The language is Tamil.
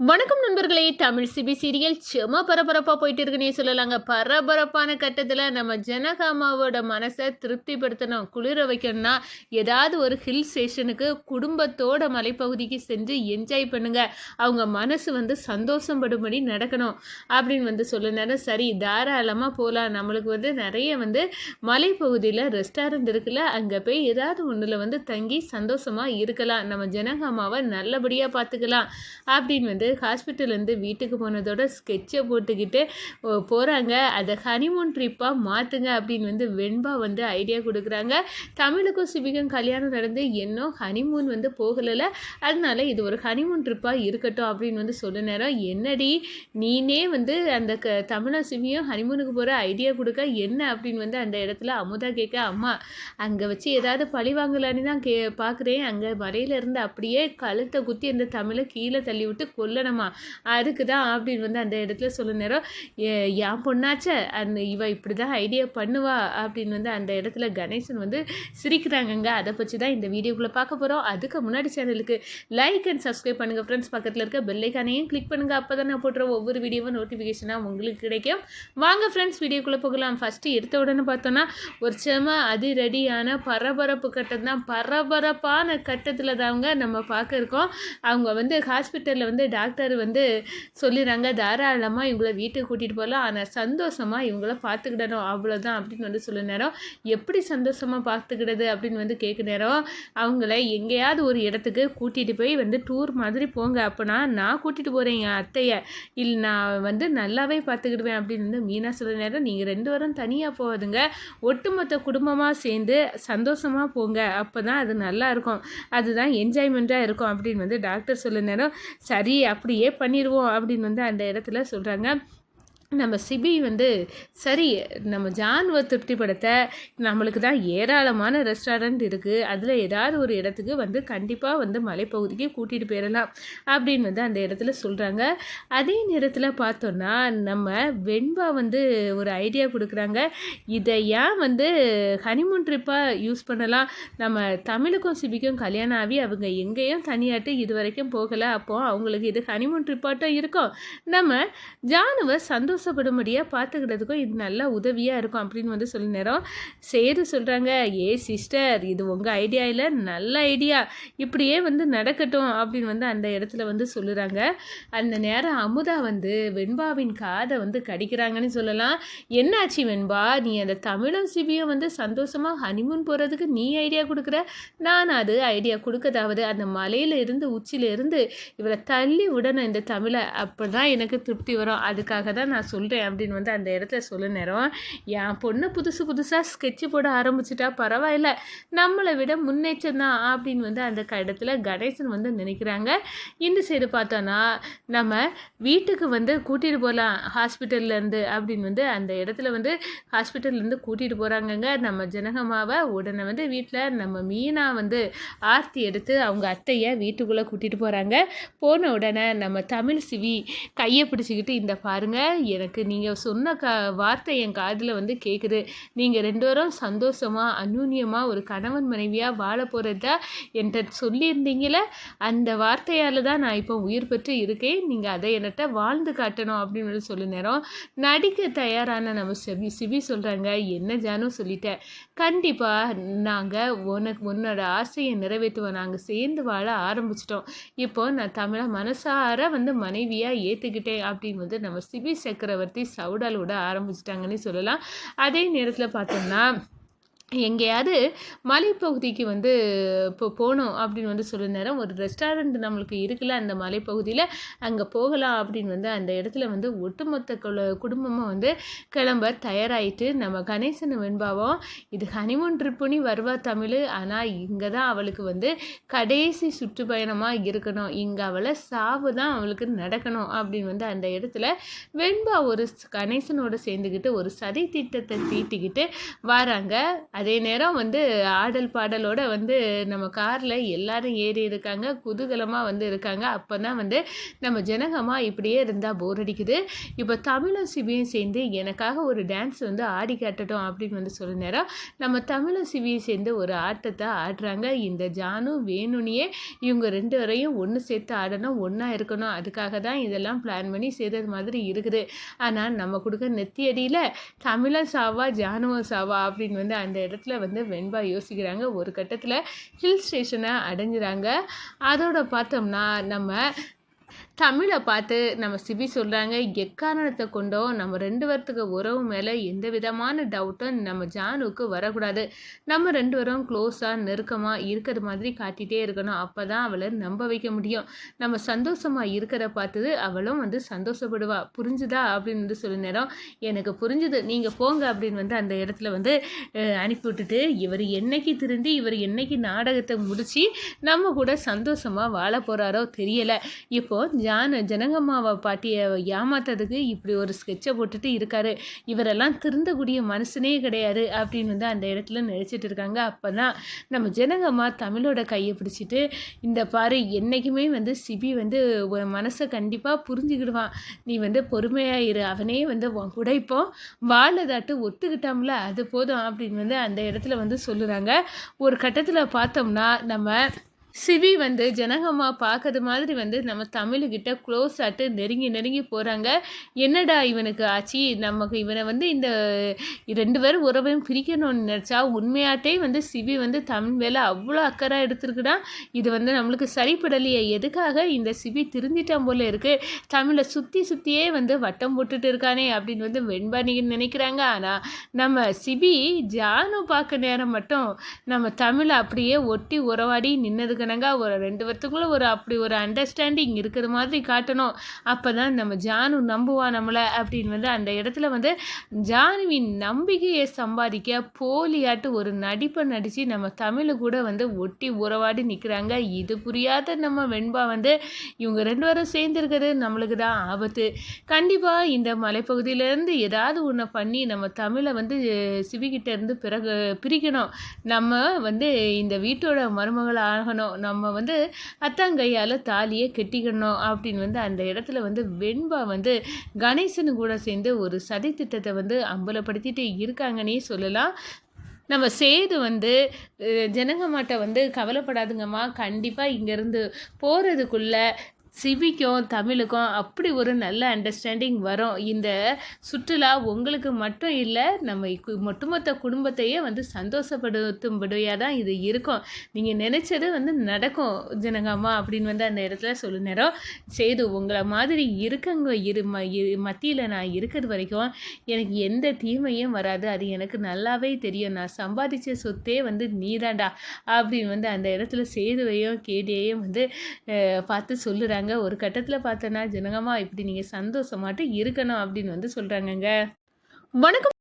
வணக்கம் நண்பர்களே. தமிழ் சிபி சீரியல் செம பரபரப்பாக போயிட்டு இருக்குன்னே சொல்லலாங்க. பரபரப்பான கட்டத்தில் நம்ம ஜனகாமாவோட மனசை திருப்திப்படுத்தணும் குளிர வைக்கணும்னா ஏதாவது ஒரு ஹில் ஸ்டேஷனுக்கு குடும்பத்தோட மலைப்பகுதிக்கு சென்று என்ஜாய் பண்ணுங்க. அவங்க மனசு வந்து சந்தோஷப்படும்படி நடக்கணும் அப்படின்னு வந்து சொல்லுனாரு. சரி தாராளமாக போகலாம் நம்மளுக்கு வந்து நிறைய வந்து மலைப்பகுதியில் ரெஸ்டாரண்ட் இருக்குல்ல அங்கே போய் ஏதாவது ஒன்றில் வந்து தங்கி சந்தோஷமாக இருக்கலாம். நம்ம ஜனகாமாவை நல்லபடியாக பார்த்துக்கலாம் அப்படின்னு வந்து ஹாஸ்பிட்டல்லேருந்து வீட்டுக்கு போனதோட ஸ்கெட்சை போட்டுக்கிட்டு போகிறாங்க அதை ஹனிமூன் ட்ரிப்பாக மாற்றுங்க அப்படின்னு வந்து வெண்பா வந்து ஐடியா கொடுக்குறாங்க. தமிழுக்கும் சிவிகம் கல்யாணம் நடந்து இன்னும் ஹனிமூன் வந்து போகலை அதனால இது ஒரு ஹனிமூன் ட்ரிப்பாக இருக்கட்டும் அப்படின்னு வந்து சொல்ல நேரம் என்னடி நீனே வந்து அந்த க தமிழா சிவியும் ஹனிமூனுக்கு போகிற ஐடியா கொடுக்க என்ன அப்படின்னு வந்து அந்த இடத்துல அமுதா கேட்க அம்மா அங்கே வச்சு ஏதாவது பழி வாங்கலான்னு தான் கே பார்க்குறேன் அங்கே மலையிலேருந்து அப்படியே கழுத்தை குத்தி அந்த தமிழை கீழே தள்ளி விட்டு சொல்லணுமா அதுக்கு தான் அப்படின்னு வந்து அந்த இடத்துல சொல்ல நேரம் என் பொண்ணாச்ச அந்த இவ இப்படி தான் ஐடியா பண்ணுவா அப்படின்னு வந்து அந்த இடத்துல கணேசன் வந்து சிரிக்கிறாங்கங்க. அதை பற்றி தான் இந்த வீடியோக்குள்ளே பார்க்க போகிறோம் அதுக்கு முன்னாடி சேனலுக்கு லைக் அண்ட் சப்ஸ்கிரைப் பண்ணுங்கள் ஃப்ரெண்ட்ஸ் பக்கத்தில் இருக்க பெல்லைக்கானையும் கிளிக் பண்ணுங்கள் அப்போ தான் நான் போடுற ஒவ்வொரு வீடியோவும் நோட்டிஃபிகேஷனாக உங்களுக்கு கிடைக்கும். வாங்க ஃப்ரெண்ட்ஸ் வீடியோக்குள்ளே போகலாம். ஃபஸ்ட்டு எடுத்த உடனே பார்த்தோன்னா ஒரு செம அதிரடியான பரபரப்பு கட்டம் தான். பரபரப்பான கட்டத்தில் தாங்க நம்ம பார்க்க இருக்கோம். அவங்க வந்து ஹாஸ்பிட்டலில் வந்து டாக்டர் டாக்டர் வந்து சொல்லிடுறாங்க தாராளமாக இவங்களை வீட்டுக்கு கூட்டிகிட்டு போகலாம் ஆனால் சந்தோஷமாக இவங்கள பார்த்துக்கிடணும். அவ்வளோதான் அப்படின்னு வந்து சொல்ல நேரம். எப்படி சந்தோஷமாக பார்த்துக்கிடுது? அப்படின்னு வந்து கேட்க நேரம். அவங்கள எங்கேயாவது ஒரு இடத்துக்கு கூட்டிகிட்டு போய் வந்து டூர் மாதிரி போங்க. அப்போனா நான் கூட்டிகிட்டு போகிறேன் என் அத்தையை. இல்லை நான் வந்து நல்லாவே பார்த்துக்கிடுவேன் அப்படின்னு வந்து மீனா சொல்ல நேரம். நீங்கள் ரெண்டு வாரம் தனியாக போகாதுங்க. ஒட்டுமொத்த குடும்பமாக சேர்ந்து சந்தோஷமாக போங்க. அப்போ தான் அது நல்லா இருக்கும். அதுதான் என்ஜாய்மெண்ட்டாக இருக்கும் அப்படின்னு வந்து டாக்டர் சொல்ல நேரம். சரி அப்படியே பண்ணிடுவோம் அப்படின்னு வந்து அந்த இடத்துல சொல்கிறாங்க நம்ம சிபி வந்து சரி நம்ம ஜான்வை திருப்திப்படுத்த நம்மளுக்கு தான் ஏராளமான ரெஸ்டாரண்ட் இருக்குது அதில் ஏதாவது ஒரு இடத்துக்கு வந்து கண்டிப்பாக வந்து மலைப்பகுதிக்கு கூட்டிகிட்டு போயிடலாம் அப்படின்னு வந்து அந்த இடத்துல சொல்கிறாங்க அதே நேரத்தில் பார்த்தோன்னா நம்ம வெண்பா வந்து ஒரு ஐடியா கொடுக்குறாங்க. இதை ஏன் வந்து ஹனிமூன் ட்ரிப்பாக யூஸ் பண்ணலாம்? நம்ம தமிழுக்கும் சிபிக்கும் கல்யாணம் ஆகி அவங்க எங்கேயும் தனியாட்டு இது வரைக்கும் போகலை. அப்போது அவங்களுக்கு இது ஹனிமூன் ட்ரிப்பாட்டும் இருக்கும். நம்ம ஜானுவை சந்தோஷம் சந்தோஷப்படும்படியாக பார்த்துக்கிறதுக்கும் இது நல்லா உதவியாக இருக்கும் அப்படின்னு வந்து சொல்லி நேரம் சேரு சொல்கிறாங்க ஏ சிஸ்டர் இது உங்கள் ஐடியா இல்லை நல்ல ஐடியா. இப்படியே வந்து நடக்கட்டும் அப்படின்னு வந்து அந்த இடத்துல வந்து சொல்லுறாங்க. அந்த நேரம் அமுதா வந்து வெண்பாவின் காதை வந்து கடிக்கிறாங்கன்னு சொல்லலாம். என்னாச்சு வெண்பா? நீ அந்த தமிழும் சிபியும் வந்து சந்தோஷமாக ஹனிமூன் போகிறதுக்கு நீ ஐடியா கொடுக்குற? நான் அது ஐடியா கொடுக்கதாவது அந்த மலையில இருந்து உச்சியில இருந்து இவரை தள்ளி விடணும் இந்த தமிழை. அப்போ தான் எனக்கு திருப்தி வரும். அதுக்காக தான் நான் சொல்கிறேன் அப்படின்னு வந்து அந்த இடத்துல சொல்ல நேரம். என் பொண்ணு புதுசு புதுசாக ஸ்கெட்சு போட ஆரம்பிச்சிட்டா பரவாயில்ல. நம்மளை விட முன்னேற்றம் தான் அப்படின்னு வந்து அந்த இடத்துல கணேசன் வந்து நினைக்கிறாங்க. இந்த சைடு பார்த்தோன்னா நம்ம வீட்டுக்கு வந்து கூட்டிகிட்டு போகலாம் ஹாஸ்பிட்டல்லேருந்து அப்படின்னு வந்து அந்த இடத்துல வந்து ஹாஸ்பிட்டல்லேருந்து கூட்டிகிட்டு போகிறாங்கங்க நம்ம ஜனகமாவை உடனே வந்து வீட்டில் நம்ம மீனா வந்து ஆர்த்தி எடுத்து அவங்க அத்தையை வீட்டுக்குள்ளே கூட்டிகிட்டு போகிறாங்க போன உடனே நம்ம தமிழ் சிவி கையை பிடிச்சிக்கிட்டு இந்த பாருங்கள் எனக்கு. நீங்கள் சொன்ன க வார்த்தை என் காதில் வந்து கேட்குது நீங்கள் ரெண்டு பேரும் சந்தோஷமாக அந்யூன்யமாக ஒரு கணவன் மனைவியாக வாழ போகிறதா என்கிட்ட சொல்லியிருந்தீங்களே அந்த வார்த்தையால் தான் நான் இப்போ உயிர் பெற்று இருக்கேன். நீங்கள் அதை என்கிட்ட வாழ்ந்து காட்டணும் அப்படின்னு சொல்லி நேரம் நடிக்க தயாரான நம்ம சிவி சிவி சொல்கிறாங்க என்ன ஜானும் சொல்லிட்டேன் கண்டிப்பாக நாங்கள் உனக்கு உன்னோட ஆசையை நிறைவேற்றுவோம். நாங்கள் சேர்ந்து வாழ ஆரம்பிச்சிட்டோம். இப்போ நான் தமிழை மனசார வந்து மனைவியாக ஏற்றுக்கிட்டேன் அப்படின்னு வந்து நம்ம சிவி சக்கர சக்கரவர்த்தி விட ஆரம்பிச்சிட்டாங்கன்னு சொல்லலாம். அதே நேரத்தில் பார்த்தோம்னா எங்கேயாவது மலைப்பகுதிக்கு வந்து இப்போ போகணும் அப்படின்னு வந்து சொல்ல நேரம் ஒரு ரெஸ்டாரண்ட் நம்மளுக்கு இருக்குல்ல அந்த மலைப்பகுதியில் அங்கே போகலாம் அப்படின்னு வந்து அந்த இடத்துல வந்து ஒட்டுமொத்த குடும்பமாக வந்து கிளம்ப தயாராகிட்டு நம்ம கணேசன் வெண்பாவும் இது ஹனிமூன் ட்ரிப்புனி வருவா தமிழ் ஆனால் இங்கே தான் அவளுக்கு வந்து கடைசி சுற்றுப்பயணமாக இருக்கணும். இங்கே அவளை சாவு தான் அவளுக்கு நடக்கணும் அப்படின்னு வந்து அந்த இடத்துல வெண்பா ஒரு கணேசனோட சேர்ந்துக்கிட்டு ஒரு சதி திட்டத்தை தீட்டிக்கிட்டு வராங்க. அதே நேரம் வந்து ஆடல் பாடலோட வந்து நம்ம காரில் எல்லாரும் ஏறி இருக்காங்க குதூகலமாக வந்து இருக்காங்க. அப்போ தான் வந்து நம்ம ஜனகமாக இப்படியே இருந்தால் போர் அடிக்குது. இப்போ தமிழும் சிவியும் சேர்ந்து எனக்காக ஒரு டான்ஸ் வந்து ஆடி காட்டட்டும் அப்படின்னு வந்து சொல்ல நேரம் நம்ம தமிழும் சிவியும் சேர்ந்து ஒரு ஆட்டத்தை ஆடுறாங்க. இந்த ஜானு வேணுனியே இவங்க ரெண்டு வரையும் ஒன்று சேர்த்து ஆடணும் ஒன்றா இருக்கணும். அதுக்காக தான் இதெல்லாம் பிளான் பண்ணி செய்தது மாதிரி இருக்குது. ஆனால் நம்ம கொடுக்க நெத்தியடியில் தமிழன் சாவா ஜானுவம் சாவா அப்படின்னு வந்து அந்த இடத்துல வந்து வெண்பா யோசிக்கிறாங்க. ஒரு கட்டத்தில் ஹில் ஸ்டேஷனை அடைஞ்சிறாங்க. அதோட பார்த்தோம்னா நம்ம தமிழை பார்த்து நம்ம சிபி சொல்கிறாங்க எக்காரணத்தை கொண்டோ நம்ம ரெண்டு பேர்த்துக்கு உறவு மேலே எந்த விதமான டவுட்டும் நம்ம ஜானுக்கு வரக்கூடாது. நம்ம ரெண்டு பேரும் க்ளோஸாக நெருக்கமாக இருக்கிற மாதிரி காட்டிகிட்டே இருக்கணும். அப்போ தான் அவளை நம்ப வைக்க முடியும். நம்ம சந்தோஷமாக இருக்கிற பார்த்தது அவளும் வந்து சந்தோஷப்படுவா. புரிஞ்சுதா அப்படின்னு வந்து சொல்ல நேரம் எனக்கு புரிஞ்சுது. நீங்கள் போங்க அப்படின்னு வந்து அந்த இடத்துல வந்து அனுப்பி விட்டுட்டு இவர் என்னைக்கு திருந்தி இவர் என்னைக்கு நாடகத்தை முடித்து நம்ம கூட சந்தோஷமாக வாழ போகிறாரோ தெரியலை. இப்போது ஜான் ஜனகம்மாவை பாட்டியை ஏமாத்ததுக்கு இப்படி ஒரு ஸ்கெட்சை போட்டுட்டு இருக்காரு. இவரெல்லாம் திருந்தக்கூடிய மனுஷனே கிடையாது அப்படின்னு வந்து அந்த இடத்துல நினச்சிட்டு இருக்காங்க. அப்போ தான் நம்ம ஜனகம்மா தமிழோட கையை பிடிச்சிட்டு இந்த பாரு என்றைக்குமே வந்து சிபி வந்து மனசை கண்டிப்பாக புரிஞ்சுக்கிடுவான். நீ வந்து பொறுமையாக இரு அவனே வந்து கூட இப்போ வாழதாட்டு ஒத்துக்கிட்டாம்ல அது போதும் அப்படின்னு வந்து அந்த இடத்துல வந்து சொல்லுறாங்க. ஒரு கட்டத்தில் பார்த்தோம்னா நம்ம சிவி வந்து ஜனகம்மா பார்க்கறது மாதிரி வந்து நம்ம தமிழுக்கிட்ட க்ளோஸ் ஆட்டு நெருங்கி நெருங்கி போகிறாங்க என்னடா இவனுக்கு ஆச்சு? நமக்கு இவனை வந்து இந்த ரெண்டு பேரும் உறவையும் பிரிக்கணும்னு நினச்சா உண்மையாட்டே வந்து சிவி வந்து தமிழ் மேலே அவ்வளோ அக்கறை எடுத்துருக்குடா. இது வந்து நம்மளுக்கு சரிப்படலையே. எதுக்காக இந்த சிவி திருந்திட்டம் போல இருக்குது தமிழை சுற்றி சுற்றியே வந்து வட்டம் போட்டுட்டு இருக்கானே அப்படின்னு வந்து வெண்பாணி நினைக்கிறாங்க. ஆனால் நம்ம சிவி ஜானு பார்க்க நேரம் மட்டும் நம்ம தமிழை அப்படியே ஒட்டி உறவாடி நின்னதுக்கு கணங்க ஒரு ரெண்டு வருத்துக்குள்ளே ஒரு அப்படி ஒரு அண்டர்ஸ்டாண்டிங் இருக்கிற மாதிரி காட்டணும். அப்போ தான் நம்ம ஜானு நம்புவா நம்மளை அப்படின்னு வந்து அந்த இடத்துல வந்து ஜானுவின் நம்பிக்கையை சம்பாதிக்க போலியாட்டு ஒரு நடிப்பை நடித்து நம்ம தமிழை கூட வந்து ஒட்டி உறவாடி நிற்கிறாங்க இது புரியாத நம்ம வெண்பா வந்து இவங்க ரெண்டு பேரும் சேர்ந்துருக்கிறது நம்மளுக்கு தான் ஆபத்து. கண்டிப்பாக இந்த மலைப்பகுதியிலேருந்து ஏதாவது ஒன்று பண்ணி நம்ம தமிழை வந்து சிவிகிட்டேருந்து பிறகு பிரிக்கணும். நம்ம வந்து இந்த வீட்டோட மருமகள் ஆகணும். நம்ம வந்து அத்தாங்கையால் தாலியை கெட்டிக்கணும் அப்படின்னு வந்து அந்த இடத்துல வந்து வெண்பா வந்து கணேசனு கூட சேர்ந்து ஒரு சதி திட்டத்தை வந்து அம்பலப்படுத்திட்டு இருக்காங்கன்னே சொல்லலாம். நம்ம சேது வந்து ஜனகமாட்ட வந்து கவலைப்படாதுங்கம்மா. கண்டிப்பாக இங்கேருந்து போகிறதுக்குள்ளே சிவிக்கும் தமிழுக்கும் அப்படி ஒரு நல்ல அண்டர்ஸ்டாண்டிங் வரும். இந்த சுற்றுலா உங்களுக்கு மட்டும் இல்லை நம்ம ஒட்டுமொத்த குடும்பத்தையே வந்து சந்தோஷப்படுத்தும்படியாக தான் இது இருக்கும். நீங்கள் நினச்சது வந்து நடக்கும் ஜனங்கம்மா அப்படின்னு வந்து அந்த இடத்துல சொல்லு நேரம் செய்து உங்களை மாதிரி இருக்கங்க இரு ம மத்தியில் நான் இருக்கிறது வரைக்கும் எனக்கு எந்த தீமையும் வராது. அது எனக்கு நல்லாவே தெரியும். நான் சம்பாதிச்ச சொத்தே வந்து நீதாண்டா அப்படின்னு வந்து அந்த இடத்துல சேதுவையும் கேடியையும் வந்து பார்த்து சொல்லுறாங்க. சொல்கிறாங்க ஒரு கட்டத்தில் பார்த்தோன்னா ஜனகமாக இப்படி நீங்கள் சந்தோஷமாட்டு இருக்கணும் அப்படின்னு வந்து சொல்கிறாங்கங்க வணக்கம்.